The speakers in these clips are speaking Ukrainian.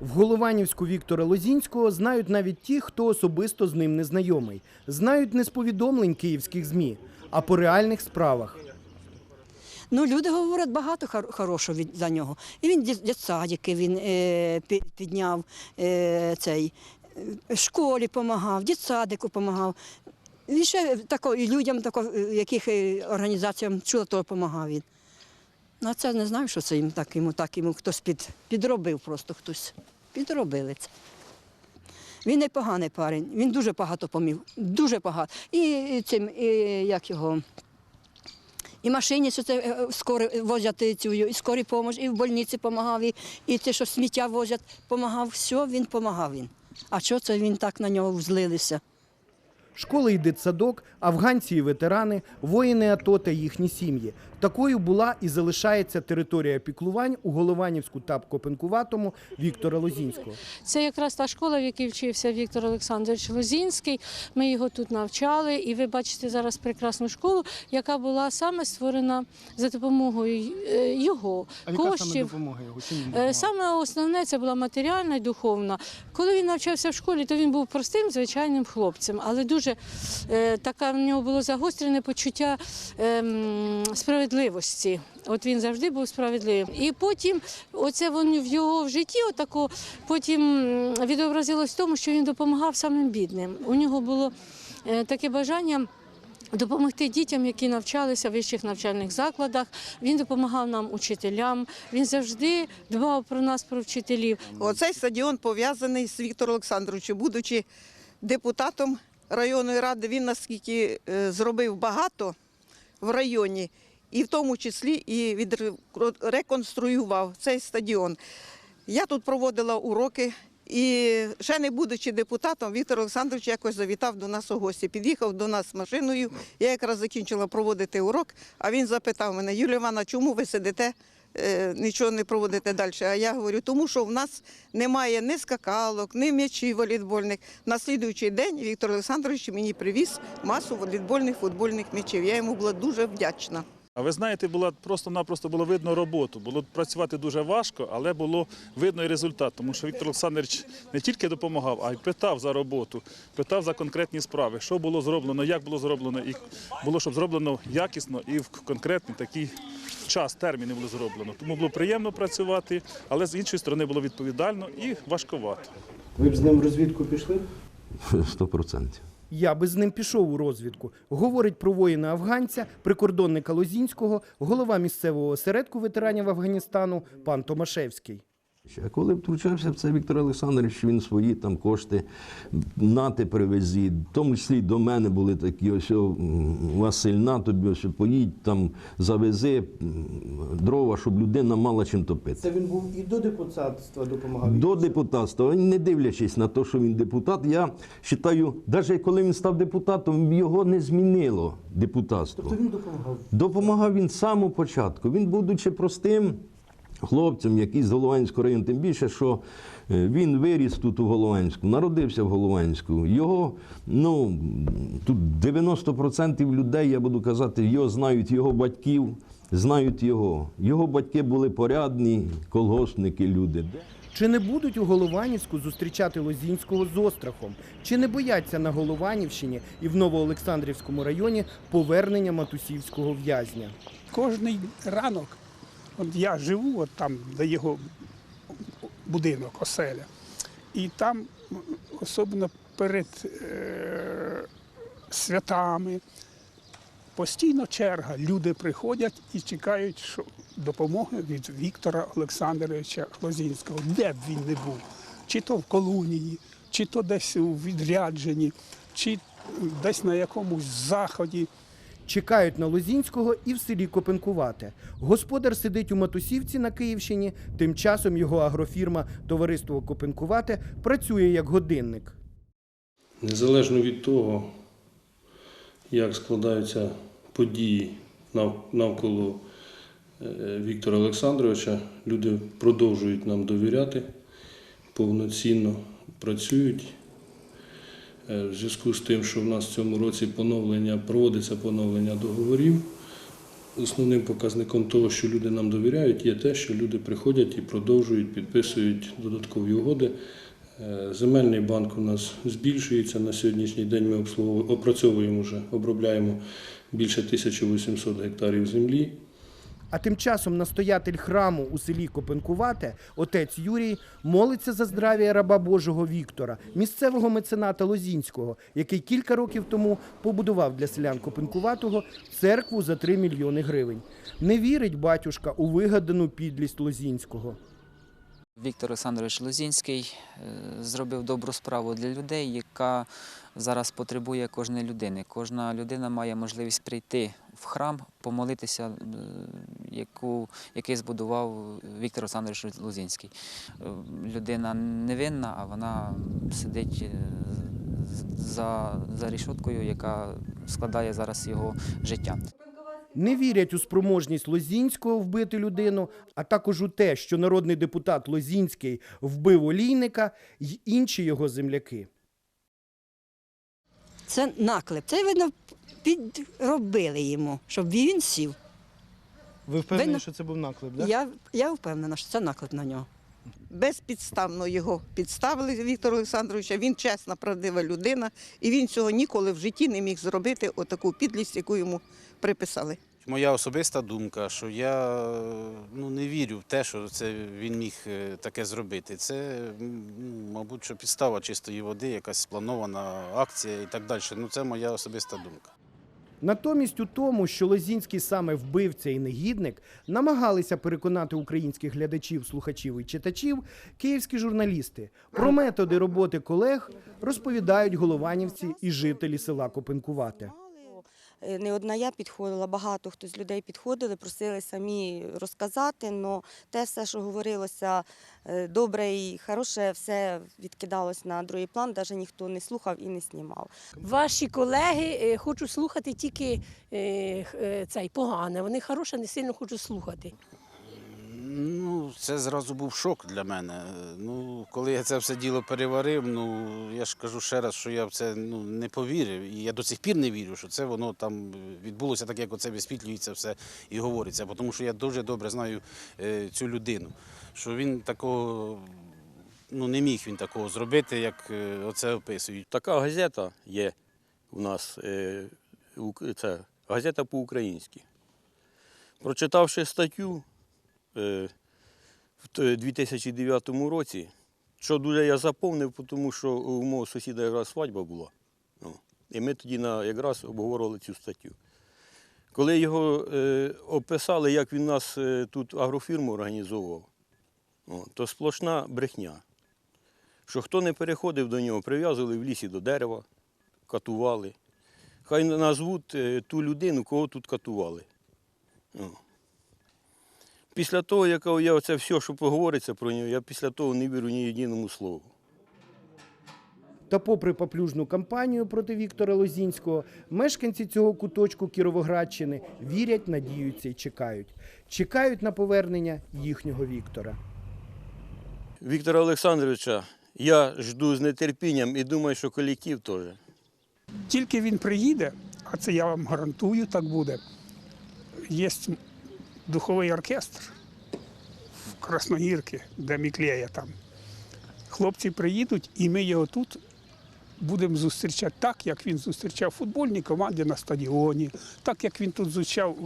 В Голованівську Віктора Лозінського знають навіть ті, хто особисто з ним не знайомий. Знають не з повідомлень київських ЗМІ, а по реальних справах. Ну, люди говорять багато хор- хорошого від, за нього. І він дит- дитсадики він е, підняв е, цей, е, школі допомагав, дитсадику допомагав. Він ще тако, і людям, тако, яких організаціям чула, то допомагав він. Ну, а це не знаю, що це їм так, йому так йому хтось під, підробив просто хтось. Підробили це. Він непоганий парень, він дуже багато помів, дуже багато. І, цим, і, як його, і машині це е, скоро возять цю, і скорі помощь, і в больниці допомагав, і, і те, що сміття возять, допомагав. Все, він допомагав він. А що це він так на нього взлилися? Школи і дитсадок, афганці і ветерани, воїни АТО та їхні сім'ї. Такою була і залишається територія піклувань у Голованівську та Копенкуватому Віктора Лозінського. Це якраз та школа, в якій вчився Віктор Олександрович Лозінський. Ми його тут навчали, і ви бачите зараз прекрасну школу, яка була саме створена за допомогою е, його коштів. допомога його? Е, Саме основне це була матеріальна і духовна. Коли він навчався в школі, то він був простим звичайним хлопцем, але дуже е, таке в нього було загострене почуття ем, справедливості. От він завжди був справедливим. І потім, оце воно в його в житті, отако потім відобразилось в тому, що він допомагав самим бідним. У нього було е, таке бажання. Допомогти дітям, які навчалися в вищих навчальних закладах. Він допомагав нам, учителям. Він завжди дбав про нас, про вчителів. Оцей стадіон пов'язаний з Віктором Олександровичем. Будучи депутатом районної ради, він наскільки е, зробив багато в районі, і в тому числі і відреконструював цей стадіон. Я тут проводила уроки. І ще не будучи депутатом, Віктор Олександрович якось завітав до нас у гості. Під'їхав до нас машиною. Я якраз закінчила проводити урок, а він запитав мене, Юлія Івановна, чому ви сидите, нічого не проводите далі? А я говорю, тому що в нас немає ні скакалок, ні м'ячів волейбольних. На слідуючий день Віктор Олександрович мені привіз масу волейбольних футбольних м'ячів. Я йому була дуже вдячна. А ви знаєте, було просто-напросто було видно роботу. Було працювати дуже важко, але було видно і результат. Тому що Віктор Олександрович не тільки допомагав, а й питав за роботу, питав за конкретні справи, що було зроблено, як було зроблено, і було, щоб зроблено якісно і в конкретний такий час, терміни було зроблено. Тому було приємно працювати, але з іншої сторони було відповідально і важкувато. Ви б з ним в розвідку пішли? Сто процентів. Я би з ним пішов у розвідку. Говорить про воїна афганця, прикордонника Лозінського, голова місцевого осередку ветеранів Афганістану пан Томашевський. А коли втручався в це Віктор Олександрович, він свої там кошти нати привезі. В тому числі до мене були такі, ось о, Василь, на тобі, ось поїдь там, завези дрова, щоб людина мала чим топити. він був і до депутатства допомагав. До депутатства, не дивлячись на те, що він депутат, я вважаю, навіть коли він став депутатом, його не змінило депутатство. він допомагав. Допомагав він з самого початку. Він, будучи простим хлопцем, який з Голованського району, тим більше, що е, він виріс тут у Голованську, народився в Голованську. Його, ну, тут 90% людей, я буду казати, його знають його батьків, знають його. Його батьки були порядні, колгоспники, люди. Чи не будуть у Голованівську зустрічати Лозінського з острахом? Чи не бояться на Голованівщині і в Новоолександрівському районі повернення матусівського в'язня? кожний ранок, от я живу, от там, де його будинок, оселя, і там, особливо перед е, святами, постійно черга. Люди приходять і чекають що допомоги від Віктора Олександровича Лозінського, де б він не був, чи то в колонії, чи то десь у відрядженні, чи десь на якомусь заході. Чекають на Лозінського і в селі Копенкувате. Господар сидить у Матусівці на Київщині. Тим часом його агрофірма Товариство Копенкувате працює як годинник. Незалежно від того, як складаються події навколо е, Віктора Олександровича, люди продовжують нам довіряти, повноцінно працюють. Е, В зв'язку з тим, що в нас в цьому році поновлення, проводиться поновлення договорів, основним показником того, що люди нам довіряють, є те, що люди приходять і продовжують, підписують додаткові угоди. Е, Земельний банк у нас збільшується. На сьогоднішній день ми опрацьовуємо вже, обробляємо більше 1800 гектарів землі. А тим часом настоятель храму у селі Копенкувате, отець Юрій, молиться за здрав'я раба Божого Віктора, місцевого мецената Лозінського, який кілька років тому побудував для селян Копенкуватого церкву за 3 мільйони гривень. Не вірить батюшка у вигадану підлість Лозінського. Віктор Олександрович Лозінський е, зробив добру справу для людей, яка зараз потребує кожної людини. Кожна людина має можливість прийти в храм, помолитися, е, яку, який збудував Віктор Олександрович Лозінський. Е, Людина невинна, а вона сидить е, за, за рішоткою, яка складає зараз його життя. Не вірять у спроможність Лозінського вбити людину, а також у те, що народний депутат Лозінський вбив олійника й інші його земляки. Це наклеп. Це, видно, підробили йому, щоб він сів. Ви впевнені, Видно. що це був наклеп, Я, я впевнена, що це наклеп на нього. Безпідставно його підставили Віктора Олександровича. Він чесна, правдива людина, і він цього ніколи в житті не міг зробити отаку підлість, яку йому приписали. Моя особиста думка, що я ну, не вірю в те, що це він міг е, таке зробити. Це, м, ну, мабуть, що підстава чистої води, якась спланована акція і так далі. Ну, це моя особиста думка. Натомість у тому, що Лозінський саме вбивця і негідник, намагалися переконати українських глядачів, слухачів і читачів київські журналісти. Про методи роботи колег розповідають голованівці і жителі села Копенкувате. Е, Не одна я підходила, багато хто з людей підходили, просили самі розказати, але те все, що говорилося е, добре і хороше, все відкидалось на другий план, навіть ніхто не слухав і не знімав. Ваші колеги е, хочуть слухати тільки цей погане. Вони хороше не сильно хочуть слухати. Ну, це зразу був шок для мене. Ну, коли я це все діло переварив, ну я ж кажу ще раз, що я в це ну, не повірив. І я до сих пір не вірю, що це воно там відбулося так, як оце висвітлюється все і говориться. Тому що я дуже добре знаю е, цю людину, що він такого. Ну, не міг він такого зробити, як е, оце описують. Така газета є у нас, е, це газета по-українськи. Прочитавши статтю в 2009 році, що дуже я заповнив, тому що у мого сусіда якраз свадьба була. Ну, і ми тоді якраз обговорювали цю статтю. Коли його е, описали, як він нас е, тут агрофірму організовував, то сплошна брехня що хто не переходив до нього, прив'язували в лісі до дерева, катували. Хай назвуть е, ту людину, кого тут катували. Після того, як я оце все, що поговориться про нього, я після того не вірю ні єдиному слову. Та попри поплюжну кампанію проти Віктора Лозінського, мешканці цього куточку Кіровоградщини вірять, надіються і чекають. Чекають на повернення їхнього Віктора. Віктора Олександровича я жду з нетерпінням і думаю, що колектив теж. Тільки він приїде, а це я вам гарантую, так буде. Є духовий оркестр в Красногірці, де Міклея там. Хлопці приїдуть, і ми його тут будемо зустрічати так, як він зустрічав футбольні команди на стадіоні, так як він тут зустрічав,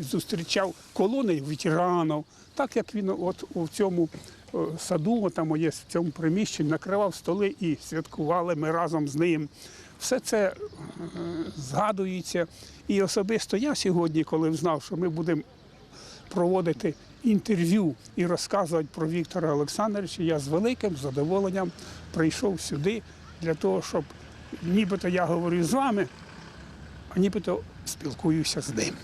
зустрічав колони ветеранів, так як він от у цьому е, саду, там є в цьому приміщенні, накривав столи і святкували ми разом з ним. Все це е, згадується. І особисто я сьогодні, коли знав, що ми будемо проводити інтерв'ю і розказувати про Віктора Олександровича, я з великим задоволенням прийшов сюди для того, щоб нібито я говорю з вами, а нібито спілкуюся з ним.